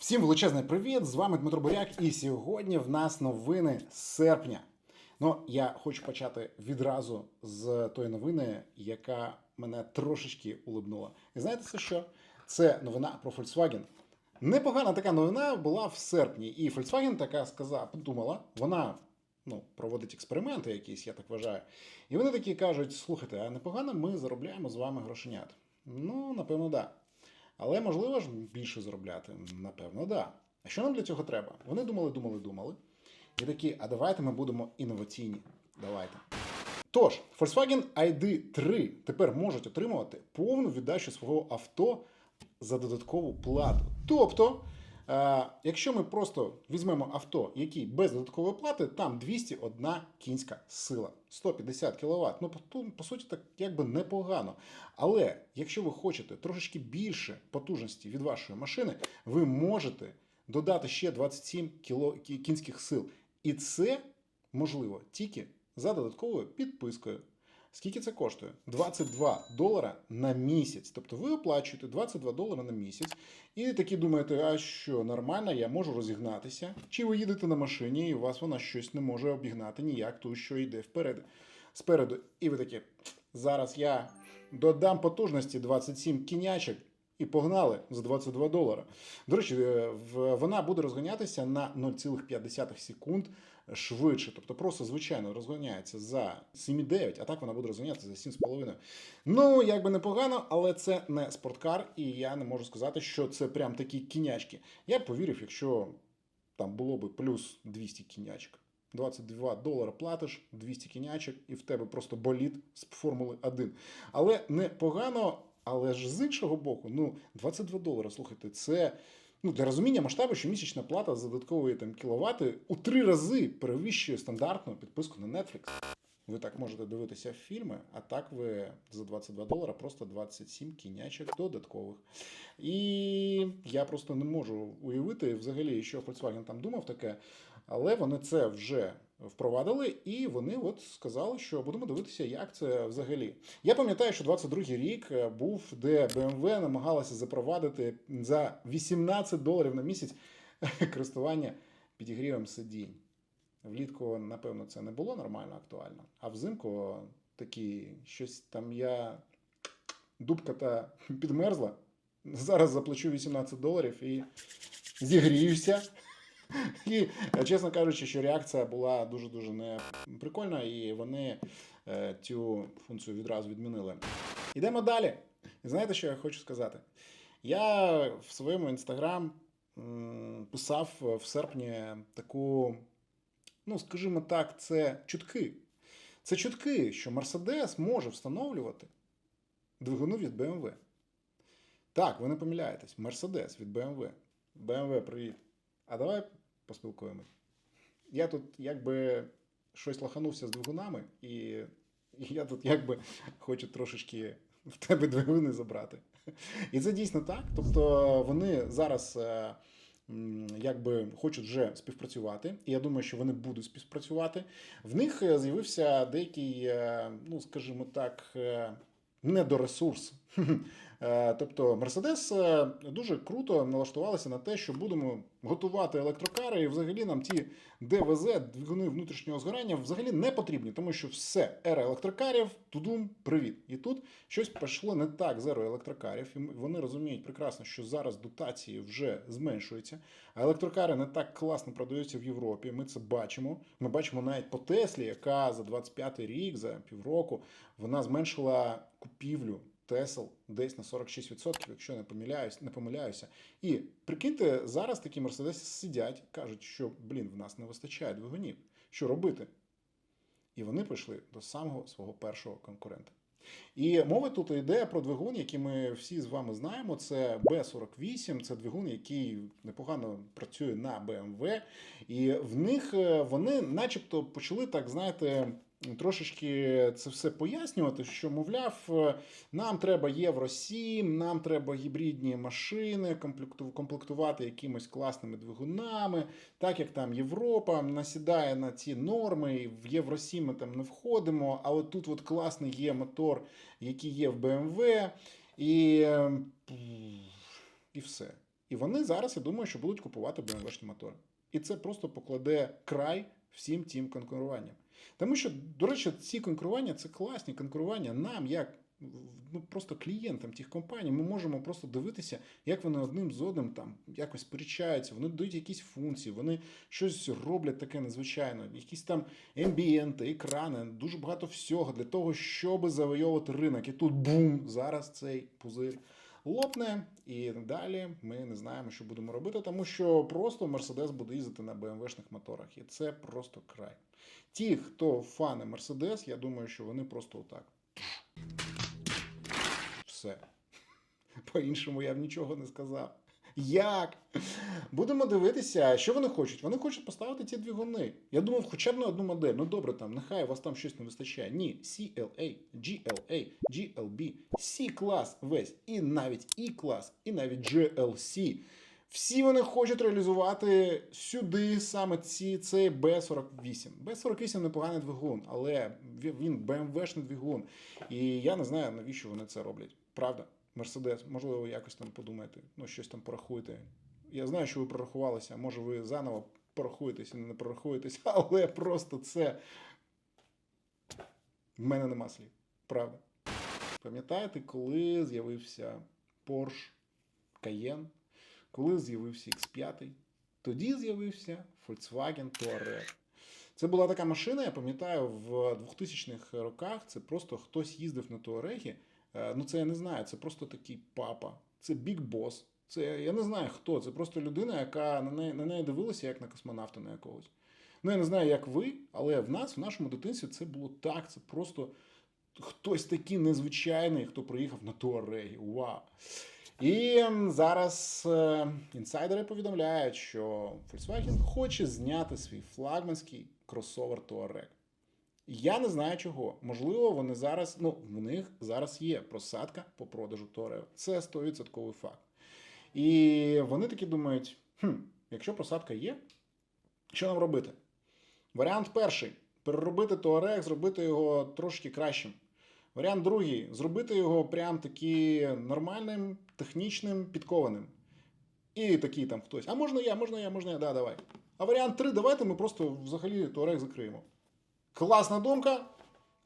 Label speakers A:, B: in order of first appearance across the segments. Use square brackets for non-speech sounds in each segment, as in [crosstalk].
A: Всім величезний привіт! З вами Дмитро Буряк, і сьогодні в нас новини серпня. Ну, я хочу почати відразу з тої новини, яка мене трошечки улибнула. І знаєте це що? Це новина про Volkswagen. Непогана така новина була в серпні, і Volkswagen така сказала, подумала, вона ну, проводить експерименти якісь, я так вважаю. І вони такі кажуть: слухайте, а непогано ми заробляємо з вами грошенят. Ну, напевно, так. Да. Але можливо ж більше заробляти? Напевно, да. А що нам для цього треба? Вони думали, думали, думали. І такі, а давайте ми будемо інноваційні. Давайте. Тож, Volkswagen ID3 тепер можуть отримувати повну віддачу свого авто за додаткову плату. Тобто, якщо ми просто візьмемо авто, який без додаткової плати, там 201 кінська сила, 150 кВт. Ну, по, суті, так якби непогано. Але якщо ви хочете трошечки більше потужності від вашої машини, ви можете додати ще 27 кіло, кінських сил. І це можливо тільки за додатковою підпискою. Скільки це коштує? 22 долара на місяць. Тобто ви оплачуєте 22 долара на місяць, і такі думаєте, а що нормально, я можу розігнатися. Чи ви їдете на машині, і у вас вона щось не може обігнати ніяк, ту, що йде вперед, спереду. І ви такі, зараз я додам потужності 27 кінячок. І погнали за 22 долара. До речі, е, вона буде розганятися на 0,5 секунд швидше. Тобто просто звичайно розганяється за 7,9, а так вона буде розганятися за 7,5. Ну, якби непогано, але це не спорткар, і я не можу сказати, що це прям такі кінячки. Я б повірив, якщо там було би плюс 200 кінячок. 22 долара платиш, 200 кінячок, і в тебе просто боліт з Формули 1. Але непогано, але ж з іншого боку, ну, 22 долара, слухайте, це ну, для розуміння масштабу, що місячна плата за додаткові там, кіловати у три рази перевищує стандартну підписку на Netflix. Ви так можете дивитися фільми, а так ви за 22 долара просто 27 кінячок додаткових. І я просто не можу уявити взагалі, що Volkswagen там думав таке, але вони це вже впровадили, і вони от сказали, що будемо дивитися, як це взагалі. Я пам'ятаю, що 22-й рік е, був, де BMW намагалася запровадити за 18 доларів на місяць [laughs] користування підігрівом сидінь. Влітку, напевно, це не було нормально актуально, а взимку такі щось там я дубка та [laughs] підмерзла. Зараз заплачу 18 доларів і зігріюся. І, е, чесно кажучи, що реакція була дуже-дуже не прикольна, і вони е, цю функцію відразу відмінили. Ідемо далі. І знаєте, що я хочу сказати? Я в своєму інстаграм писав в серпні таку, ну, скажімо так, це чутки. Це чутки, що Mercedes може встановлювати двигуни від BMW. Так, ви не помиляєтесь. Mercedes від BMW. BMW, привіт. А давай поспілкуємось. Я тут якби щось лоханувся з двигунами, і я тут якби хочу трошечки в тебе двигуни забрати. І це дійсно так. Тобто вони зараз е, якби хочуть вже співпрацювати, і я думаю, що вони будуть співпрацювати. В них е, з'явився деякий, е, ну скажімо так, недоресурс. Е, Тобто Мерседес дуже круто налаштувалися на те, що будемо готувати електрокари, і взагалі нам ті ДВЗ, двигуни внутрішнього згорання, взагалі не потрібні, тому що все, ера електрокарів, тудум, привіт. І тут щось пішло не так з ерою електрокарів, і вони розуміють прекрасно, що зараз дотації вже зменшуються, а електрокари не так класно продаються в Європі. Ми це бачимо. Ми бачимо навіть по Теслі, яка за 25 рік, за півроку, вона зменшила купівлю. Тесл десь на 46%, якщо не помиляюсь, не помиляюся. І прикиньте, зараз такі мерседеси сидять, кажуть, що блін, в нас не вистачає двигунів. Що робити? І вони пішли до самого свого першого конкурента. І мова тут йде про двигун, який ми всі з вами знаємо. Це B48, це двигун, який непогано працює на BMW. І в них е, вони, начебто, почали так, знаєте, трошечки це все пояснювати, що, мовляв, е, нам треба Євро 7, нам треба гібридні машини комплектувати якимось класними двигунами, так як там Європа насідає на ці норми, і в Євро 7 ми там не входимо, але тут от класний є мотор, який є в BMW, і, е, і все. І вони зараз, я думаю, що будуть купувати BMW-шні мотори. І це просто покладе край всім тим конкуруванням. Тому що, до речі, ці конкурування це класні конкурування. Нам, як ну, просто клієнтам тих компаній, ми можемо просто дивитися, як вони одним з одним там якось сперечаються, вони дають якісь функції, вони щось роблять таке незвичайне, якісь там ембієнти, екрани, дуже багато всього для того, щоб завойовувати ринок. І тут бум! Зараз цей пузир лопне, і далі ми не знаємо, що будемо робити, тому що просто Мерседес буде їздити на BMW-шних моторах, і це просто край. Ті, хто фани Мерседес, я думаю, що вони просто отак. Все. [laughs] По-іншому я б нічого не сказав. Як? Будемо дивитися, що вони хочуть. Вони хочуть поставити ці двигуни. Я думав, хоча б на одну модель. Ну добре, там, нехай у вас там щось не вистачає. Ні, CLA, GLA, GLB, C-клас весь, і навіть E-клас, і навіть GLC. Всі вони хочуть реалізувати сюди саме ці, цей B48. B48 непоганий двигун, але він BMW-шний двигун. І я не знаю, навіщо вони це роблять. Правда, Мерседес, можливо, якось там подумаєте, ну щось там порахуєте. Я знаю, що ви прорахувалися, може ви заново порахуєтесь і не порахуєтесь, [laughs] але просто це в мене нема слів. Правда. Пам'ятаєте, коли з'явився Porsche Cayenne? коли з'явився X5, тоді з'явився Volkswagen Touareg. Це була така машина, я пам'ятаю, в 2000-х роках це просто хтось їздив на Туарегі. Ну, це я не знаю, це просто такий папа, це Big Boss. Це я не знаю хто. Це просто людина, яка на неї на неї дивилася як на космонавта на якогось. Ну, я не знаю, як ви, але в нас, в нашому дитинстві, це було так. Це просто хтось такий незвичайний, хто приїхав на Туарегі. Вау! І зараз е, інсайдери повідомляють, що Volkswagen хоче зняти свій флагманський кросовер Touareg. Я не знаю чого. Можливо, вони зараз, ну, в них зараз є просадка по продажу Touareg. Це 100% факт. І вони такі думають: хм, якщо просадка є, що нам робити? Варіант перший переробити Touareg, зробити його трошки кращим. Варіант другий зробити його прям таки нормальним, технічним, підкованим. І такий там хтось. А можна я, можна я, можна я, да, давай. А варіант 3, давайте ми просто взагалі Туарег закриємо. Класна думка.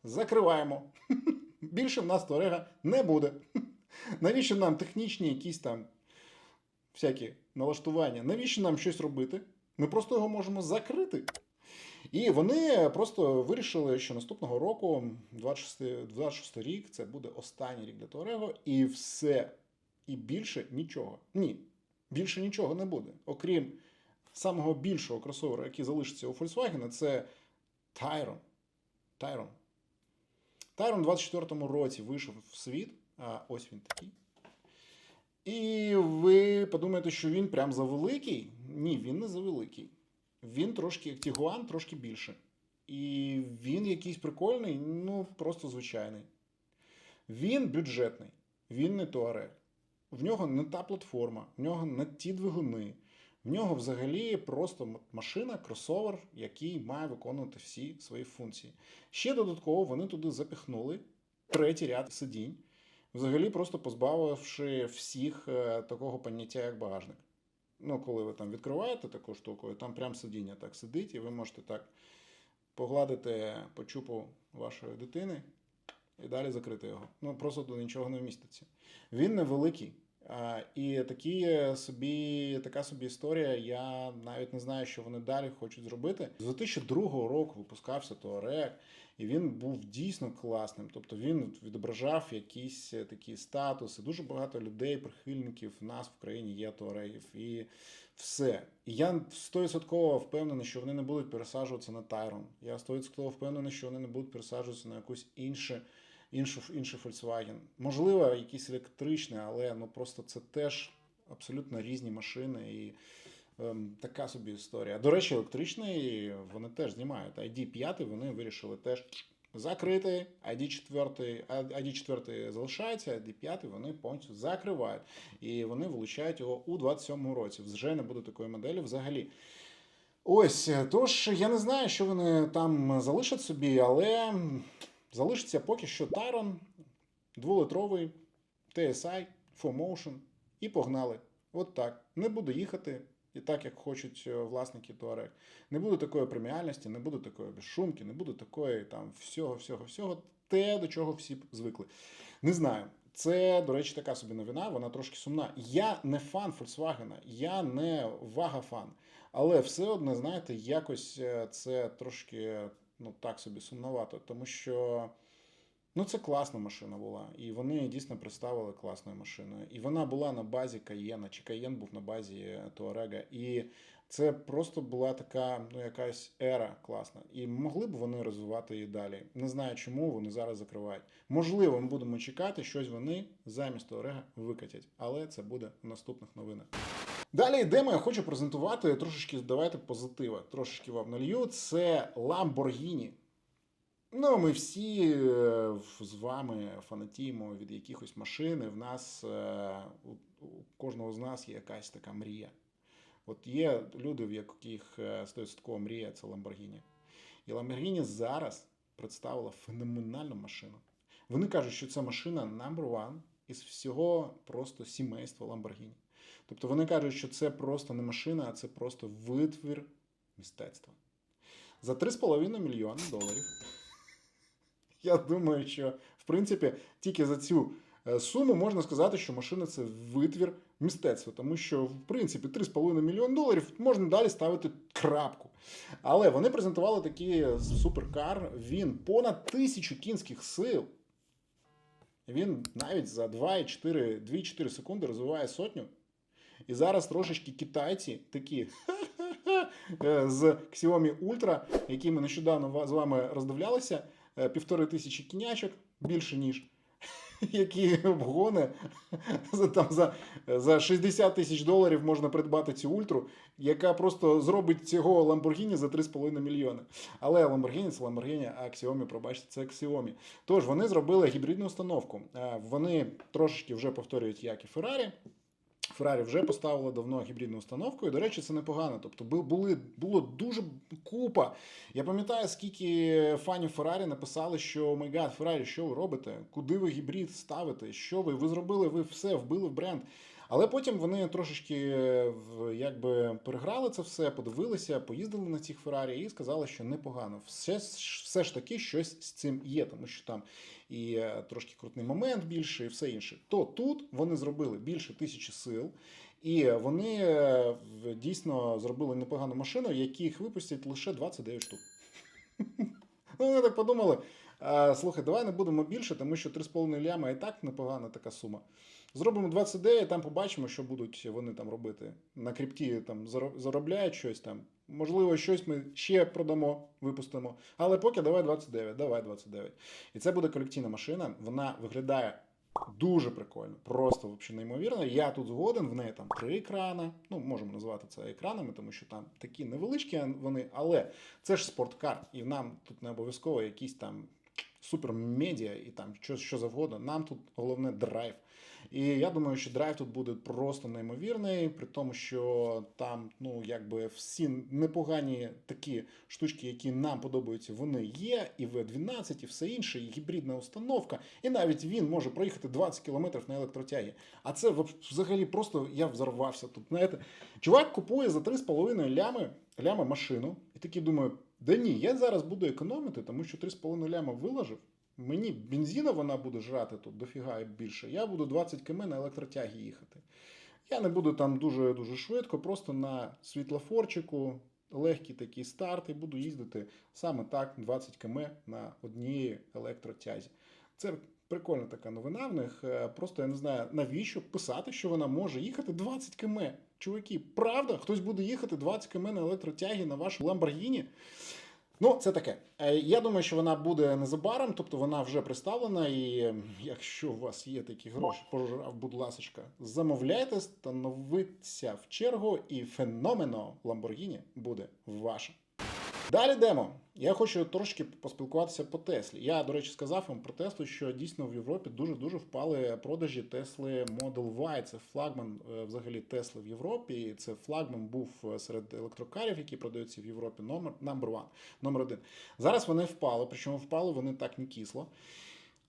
A: Закриваємо. [laughs] Більше в нас Туарега не буде. [laughs] Навіщо нам технічні якісь там всякі налаштування? Навіщо нам щось робити? Ми просто його можемо закрити. І вони просто вирішили, що наступного року, 26, 26 рік, це буде останній рік для Туарего, і все. І більше нічого. Ні, більше нічого не буде. Окрім самого більшого кросовера, який залишиться у Volkswagen, це Tyron. Tyron. Tyron у 24-му році вийшов в світ. А ось він такий. І ви подумаєте, що він прям завеликий? Ні, він не завеликий. Він трошки як Тігуан, трошки більше. І він якийсь прикольний, ну просто звичайний. Він бюджетний, він не туарег. В нього не та платформа, в нього не ті двигуни. В нього взагалі просто машина, кросовер, який має виконувати всі свої функції. Ще додатково вони туди запихнули третій ряд сидінь, взагалі просто позбавивши всіх е, такого поняття, як багажник. Ну, коли ви там відкриваєте таку штуку, і там прям сидіння так сидить, і ви можете так погладити по чупу вашої дитини і далі закрити його. Ну, просто до нічого не вміститься. Він невеликий. І такі собі, така собі історія. Я навіть не знаю, що вони далі хочуть зробити. З 2002 року випускався Touareg, і він був дійсно класним. Тобто він відображав якісь такі статуси. Дуже багато людей, прихильників в нас в країні є Touaregів. І все. І я 100% впевнений, що вони не будуть пересаджуватися на Tyron. Я 100% впевнений, що вони не будуть пересаджуватися на якусь іншу іншу, інший Volkswagen. Можливо, якийсь електричний, але ну просто це теж абсолютно різні машини і ем, така собі історія. До речі, електричний вони теж знімають. ID 5 вони вирішили теж закрити. ID 4, ID 4 залишається, ID 5 вони повністю закривають. І вони вилучають його у 27-му році. Вже не буде такої моделі взагалі. Ось, тож я не знаю, що вони там залишать собі, але Залишиться поки що Tyron, 2-литровий TSI, 4Motion і погнали. От так. Не буду їхати. І так, як хочуть е, власники Туарек. Не буде такої преміальності, не буде такої безшумки, не буде такої там всього, всього, всього. Те, до чого всі звикли. Не знаю. Це, до речі, така собі новина, вона трошки сумна. Я не фан Volkswagen, я не вага-фан. Але все одно, знаєте, якось е, це трошки ну, так собі сумновато, тому що. Ну, це класна машина була, і вони дійсно представили класною машиною. І вона була на базі Каєна, чи Каєн був на базі Туарега. І це просто була така ну, якась ера класна. І могли б вони розвивати її далі. Не знаю, чому вони зараз закривають. Можливо, ми будемо чекати, щось вони замість Туарега викатять, але це буде в наступних новинах. Далі йдемо, я хочу презентувати трошечки, давайте позитива. Трошечки вам налью. Це Lamborghini. Ну, ми всі е, з вами фанатіємо від якихось машин. і В нас е, у, кожного з нас є якась така мрія. От є люди, в яких е, 100% мрія це Lamborghini. І Lamborghini зараз представила феноменальну машину. Вони кажуть, що це машина number one із всього просто сімейства Lamborghini. Тобто вони кажуть, що це просто не машина, а це просто витвір мистецтва. За 3,5 мільйони доларів. [laughs] Я думаю, що в принципі тільки за цю е, суму можна сказати, що машина це витвір мистецтва, тому що в принципі 3,5 мільйон доларів можна далі ставити крапку. Але вони презентували такий суперкар. Він понад тисячу кінських сил. Він навіть за 2,4 2,4 секунди розвиває сотню. І зараз трошечки китайці такі [laughs] е, з Xiaomi Ultra, які ми нещодавно з вами роздивлялися, е, півтори тисячі кінячок, більше ніж, [laughs] які обгони [laughs] за, там, за, за 60 тисяч доларів можна придбати цю ультру, яка просто зробить цього Lamborghini за 3,5 мільйони. Але Lamborghini це Lamborghini, а Xiaomi, пробачте, це Xiaomi. Тож вони зробили гібридну установку. Е, Вони трошечки вже повторюють, як і Ferrari. Феррарі вже поставили давно гібридну установку, і, до речі, це непогано. Тобто були, було дуже купа. Я пам'ятаю, скільки фанів Феррарі написали, що майгад, Феррарі, що ви робите? Куди ви гібрид ставите? Що ви? Ви зробили, ви все вбили в бренд. Але потім вони трошечки якби переграли це все, подивилися, поїздили на цих Феррарі і сказали, що непогано. Все, все ж таки щось з цим є, тому що там і трошки крутний момент більше, і все інше. То тут вони зробили більше тисячі сил, і вони дійсно зробили непогану машину, яких випустять лише 29 штук. [laughs] Ну, вони так подумали. Слухай, давай не будемо більше, тому що 3,5 ляма і так непогана така сума. Зробимо 29, там побачимо, що будуть вони там робити. На крипті там заробляють щось там. Можливо, щось ми ще продамо, випустимо. Але поки давай 29, давай 29. І це буде колекційна машина. Вона виглядає дуже прикольно, просто взагалі неймовірно. Я тут згоден, в неї там три екрани. Ну, можемо назвати це екранами, тому що там такі невеличкі вони, але це ж спорткар, і нам тут не обов'язково якісь там супермедіа і там що, що завгодно. Нам тут головне драйв. І я думаю, що драйв тут буде просто неймовірний, при тому, що там, ну якби всі непогані такі штучки, які нам подобаються, вони є. І В12, і все інше, і гібридна установка. І навіть він може проїхати 20 км на електротягі. А це взагалі просто я взорвався тут. Знаєте, чувак купує за 3,5 лями, лями машину, і такий думаю, да ні, я зараз буду економити, тому що 3,5 ляма виложив. Мені бензина вона буде жрати тут дофіга більше. Я буду 20 км на електротягі їхати. Я не буду там дуже-дуже швидко, просто на світлофорчику, легкий такий старт, і буду їздити саме так 20 км на одній електротязі. Це прикольна така новина в них. Просто я не знаю, навіщо писати, що вона може їхати 20 км. Чуваки, правда? Хтось буде їхати 20 км на електротягі на вашому Ламборгіні? Ну, це таке. Я думаю, що вона буде незабаром, тобто вона вже представлена. І якщо у вас є такі гроші, пожрав, будь ласка, замовляйте, становиться в чергу, і феномено Ламборгіні буде ваше. Далі йдемо. Я хочу трошки поспілкуватися по Теслі. Я, до речі, сказав вам про Теслу, що дійсно в Європі дуже-дуже впали продажі Тесли Model Y. Це флагман взагалі Тесли в Європі. Це флагман був серед електрокарів, які продаються в Європі. Номер number one, номер один. Зараз вони впали, причому впали вони так не кисло.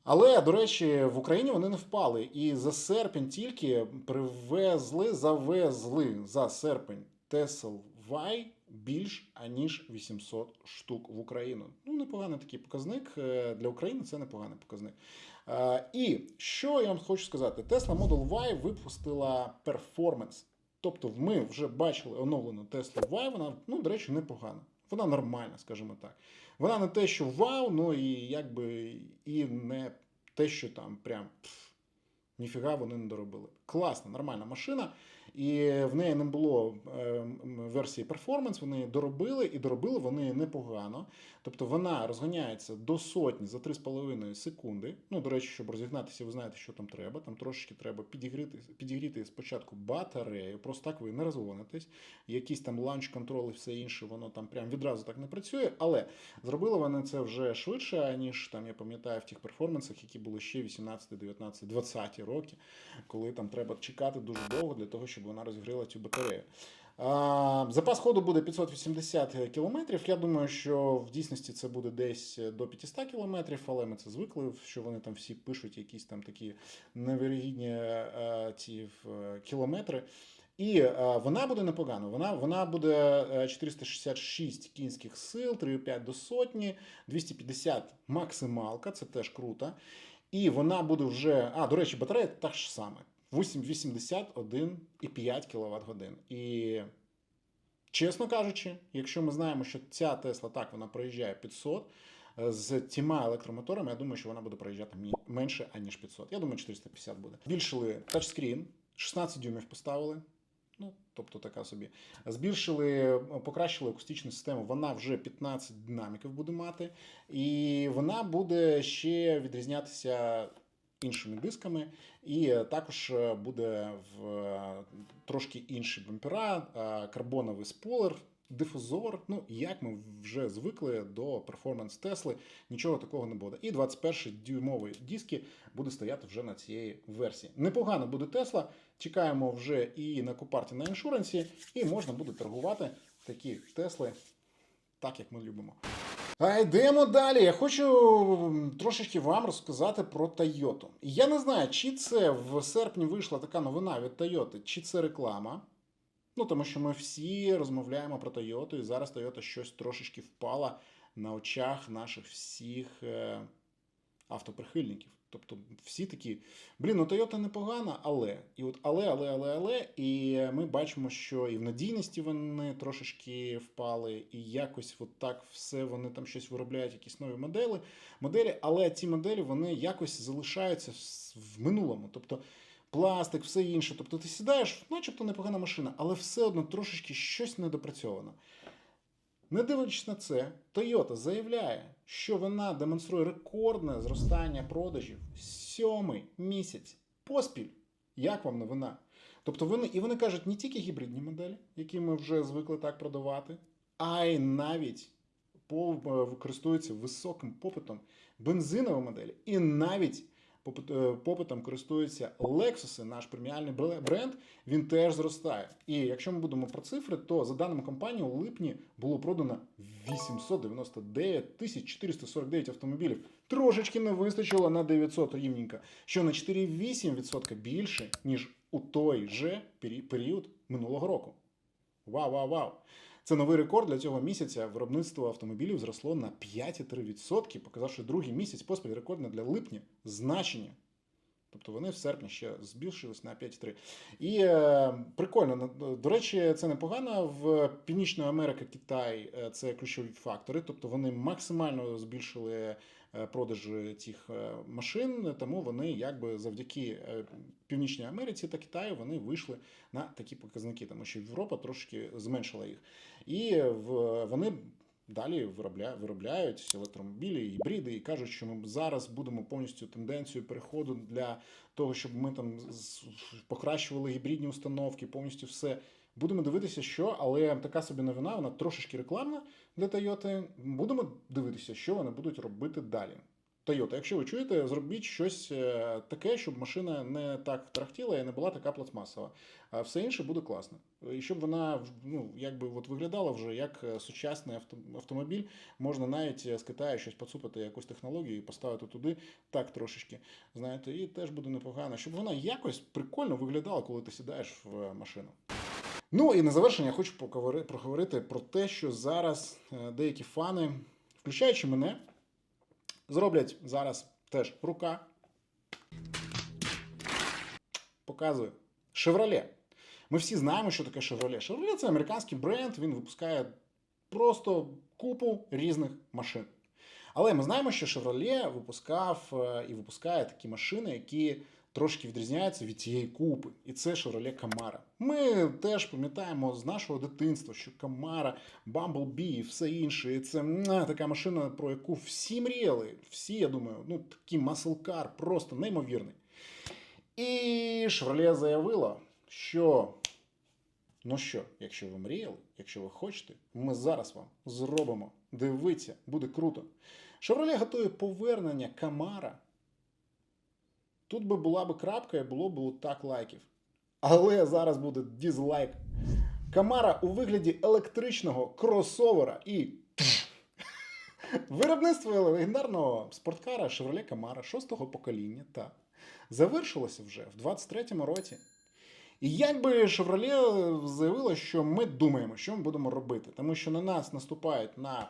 A: Але, до речі, в Україні вони не впали. І за серпень тільки привезли, завезли за серпень Tesla Y більш аніж 800 штук в Україну. Ну, непоганий такий показник. Е, Для України це непоганий показник. Е, І що я вам хочу сказати: Tesla Model Y випустила перформанс. Тобто, ми вже бачили оновлену Tesla Y, вона, ну, до речі, непогана. Вона нормальна, скажімо так. Вона не те, що вау, ну і якби і не те, що там прям пф, ніфіга вони не доробили. Класна, нормальна машина. І в неї не було е, версії перформанс, вони її доробили і доробили вони непогано. Тобто вона розганяється до сотні за 3,5 секунди. Ну, до речі, щоб розігнатися, ви знаєте, що там треба. Там трошечки треба підігріти, підігріти спочатку батарею. Просто так ви не розгонитесь. Якісь там ланч контрол і все інше, воно там прям відразу так не працює. Але зробили вони це вже швидше, ніж там я пам'ятаю в тих перформансах, які були ще 18, 19, 20 роки, коли там треба чекати дуже довго для того, щоб вона розігріла цю батарею. Запас ходу буде 580 кілометрів. Я думаю, що в дійсності це буде десь до 500 кілометрів, але ми це звикли, що вони там всі пишуть якісь там такі невірогідні е, ці е, кілометри. І е, вона буде непогано. Вона, вона буде е, 466 кінських сил, 3,5 до сотні, 250 максималка, це теж круто. І вона буде вже. А, до речі, батарея та ж саме. 8 81,5 кВт годин. І, чесно кажучи, якщо ми знаємо, що ця Тесла так вона проїжджає 500 е, з тіма електромоторами, я думаю, що вона буде проїжджати менше, аніж 500. Я думаю, 450 буде. Збільшили тачскрін, 16 дюймів поставили. Ну, тобто така собі. Збільшили, покращили акустичну систему. Вона вже 15 динаміків буде мати, і вона буде ще відрізнятися іншими дисками, і е, також е, буде в е, трошки інші бампера, карбоновий спойлер. Дифузор, ну як ми вже звикли до перформанс Тесли, нічого такого не буде. І 21 дюймовий диски буде стояти вже на цієї версії. Непогано буде Тесла. Чекаємо вже і на купарті на іншуренсі, і можна буде торгувати такі Тесли, так як ми любимо. А йдемо далі. Я хочу трошечки вам розказати про. І Я не знаю, чи це в серпні вийшла така новина від Toyota, чи це реклама. Ну, тому що ми всі розмовляємо про Тойоту, і зараз Toyota щось трошечки впала на очах наших всіх е, автоприхильників. Тобто всі такі, блін, ну Toyota непогана, але. І от але, але, але, але. І ми бачимо, що і в надійності вони трошечки впали, і якось от так все вони там щось виробляють, якісь нові моделі, моделі, але ці моделі вони якось залишаються в- минулому. Тобто пластик, все інше. Тобто ти сідаєш, начебто непогана машина, але все одно трошечки щось недопрацьовано. Не дивлячись на це, Toyota заявляє, що вона демонструє рекордне зростання продажів сьомий місяць поспіль. Як вам новина? Тобто вони і вони кажуть не тільки гібридні моделі, які ми вже звикли так продавати, а й навіть е, користуються високим попитом бензинові моделі, і навіть попитом користуються Lexus, наш преміальний бренд, він теж зростає. І якщо ми будемо про цифри, то за даними компанії, у липні було продано 899 тисяч 449 автомобілів. Трошечки не вистачило на 900 рівненько, що на 4,8% більше, ніж у той же період минулого року. Вау, вау, вау! Це новий рекорд для цього місяця. Виробництво автомобілів зросло на 5,3%, показавши другий місяць поспіль рекордне для липня значення. Тобто вони в серпні ще збільшились на 5,3. І е, прикольно, до речі, це непогано. В Північна Америка, Китай е, це ключові фактори. Тобто вони максимально збільшили е, продажі цих е, машин, тому вони якби завдяки Північній Америці та Китаю вони вийшли на такі показники, тому що Європа трошки зменшила їх. І в, вони далі виробля, виробляють електромобілі, гібриди і кажуть, що ми зараз будемо повністю тенденцію переходу для того, щоб ми там покращували гібридні установки, повністю все. Будемо дивитися, що, але така собі новина, вона трошечки рекламна для Toyota. Будемо дивитися, що вони будуть робити далі. Toyota. Якщо ви чуєте, зробіть щось е, таке, щоб машина не так тарахтіла і не була така пластмасова. А все інше буде класно. І щоб вона ну, якби от виглядала вже як е, сучасний автомобіль, можна навіть е, з Китаю щось поцупити, якусь технологію і поставити туди так трошечки. Знаєте, і теж буде непогано, щоб вона якось прикольно виглядала, коли ти сідаєш в машину. Ну і на завершення хочу поговори- проговорити про те, що зараз деякі фани, включаючи мене, зроблять зараз теж рука. Показую. Шевроле. Ми всі знаємо, що таке Шевроле. Шевроле – це американський бренд, він випускає просто купу різних машин. Але ми знаємо, що Шевроле випускав е, і випускає такі машини, які трошки відрізняються від цієї купи. І це Chevrolet Camaro. Ми теж пам'ятаємо з нашого дитинства, що Camaro, Bumblebee і все інше. І це така машина, про яку всі мріяли. Всі, я думаю, ну такий car, просто неймовірний. І Chevrolet заявила, що ну що, якщо ви мріяли, якщо ви хочете, ми зараз вам зробимо. Дивіться, буде круто. Chevrolet готує повернення Камара. Тут би була би крапка і було б так лайків. Але зараз буде дізлайк. Камара у вигляді електричного кросовера і [laughs] виробництво легендарного спорткара Chevrolet Camaro шостого покоління та завершилося вже в 23-му році. І якби Chevrolet заявило, що ми думаємо, що ми будемо робити, тому що на нас наступають на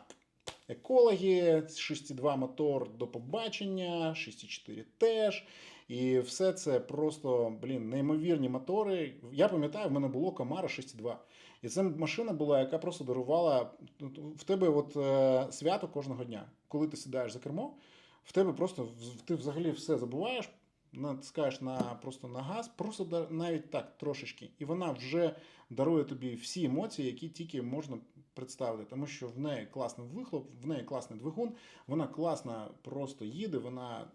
A: екологи, 6.2 мотор до побачення, 6.4 теж. І все це просто, блін, неймовірні мотори. Я пам'ятаю, в мене було Camaro 6.2. І це машина була, яка просто дарувала в тебе от, е, свято кожного дня. Коли ти сідаєш за кермо, в тебе просто ти взагалі все забуваєш, натискаєш на, просто на газ, просто навіть так трошечки. І вона вже дарує тобі всі емоції, які тільки можна представити. Тому що в неї класний вихлоп, в неї класний двигун, вона класно просто їде, вона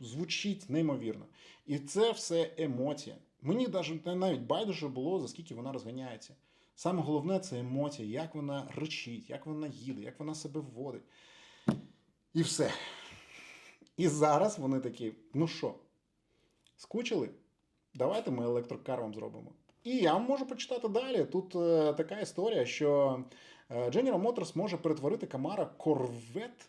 A: звучить неймовірно. І це все емоція. Мені навіть, навіть байдуже було, за скільки вона розганяється. Саме головне це емоція, як вона речить, як вона їде, як вона себе вводить. І все. І зараз вони такі: ну що, скучили? Давайте ми електрокар вам зробимо. І я можу почитати далі. Тут е, така історія, що е, General Motors може перетворити Camaro Corvette,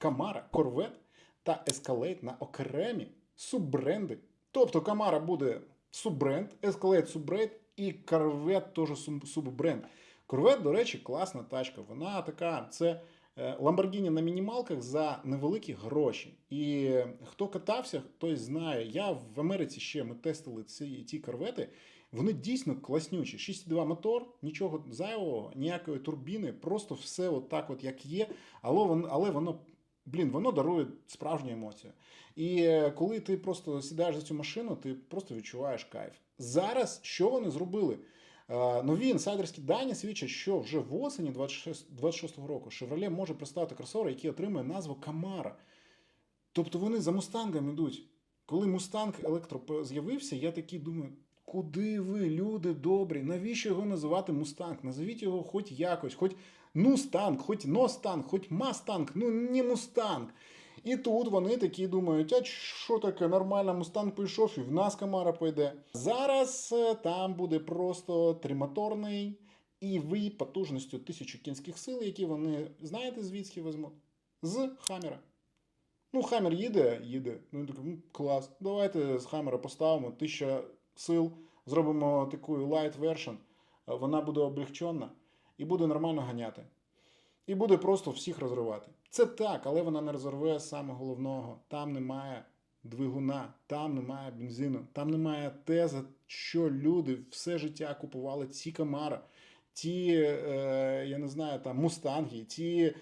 A: Camaro Corvette та Escalade на окремі суббренди. Тобто Camaro буде суббренд, Escalade суббренд і Corvette теж суббренд. Corvette, до речі, класна тачка. Вона така, це е, Lamborghini на мінімалках за невеликі гроші. І е, хто катався, той знає. Я в Америці ще ми тестили ці, ці корвети. Вони дійсно класнючі. 6,2 мотор, нічого зайвого, ніякої турбіни, просто все от так, от як є. Але воно, але воно, блін, воно дарує справжню емоцію. І е, коли ти просто сідаєш за цю машину, ти просто відчуваєш кайф. Зараз що вони зробили? Е, Нові інсайдерські дані свідчать, що вже в осені 26 26-го року Chevrolet може представити кросовер, який отримує назву Camaro. Тобто вони за мустангом йдуть. Коли мустанг електро з'явився, я такий думаю, куди ви, люди добрі, навіщо його називати мустанг? Назовіть його хоч якось, хоч нустанг, хоч ностанг, хоч мастанг, ну не мустанг. І тут вони такі думають, а що таке, нормально, мустанг прийшов, і в нас Камара пойде. Зараз е, там буде просто тримоторний EV потужністю 1000 кінських сил, які вони, знаєте, звідки візьмуть? З Хаммера. Ну, Хаммер їде, їде. Ну, він такий, «Ну, клас. Давайте з Хаммера поставимо 1000 сил, зробимо таку version. е, Вона буде облегчена і буде нормально ганяти. І буде просто всіх розривати. Це так, але вона не розорве саме головного. Там немає двигуна, там немає бензину, там немає те, за що люди все життя купували ці камара, ті, е, я не знаю, там мустанги, ті,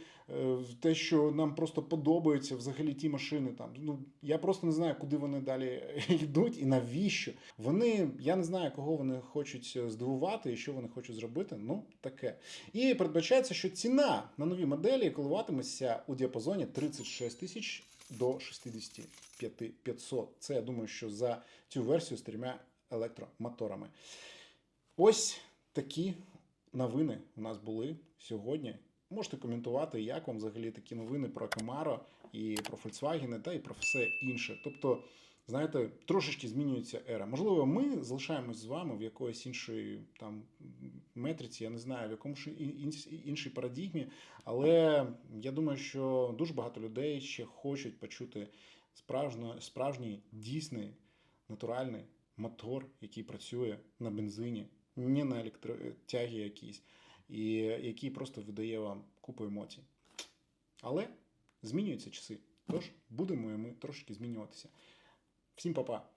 A: те, що нам просто подобаються взагалі ті машини. Там. Ну, я просто не знаю, куди вони далі [laughs] йдуть і навіщо. Вони, я не знаю, кого вони хочуть здивувати і що вони хочуть зробити. Ну, таке. І передбачається, що ціна на нові моделі коливатиметься у діапазоні 36 тисяч до 65 500. Це я думаю, що за цю версію з трьома електромоторами. Ось такі новини у нас були сьогодні. Можете коментувати, як вам взагалі такі новини про Camaro і про Volkswagen, та і про все інше. Тобто, знаєте, трошечки змінюється ера. Можливо, ми залишаємось з вами в якоїсь іншої там метриці, я не знаю, в якомусь ін- іншій парадігмі, але я думаю, що дуже багато людей ще хочуть почути справжньо, справжній дійсний натуральний мотор, який працює на бензині, не на електротягі якійсь, і який просто видає вам купу емоцій. Але змінюються часи. Тож будемо ми трошки змінюватися. Всім па-па!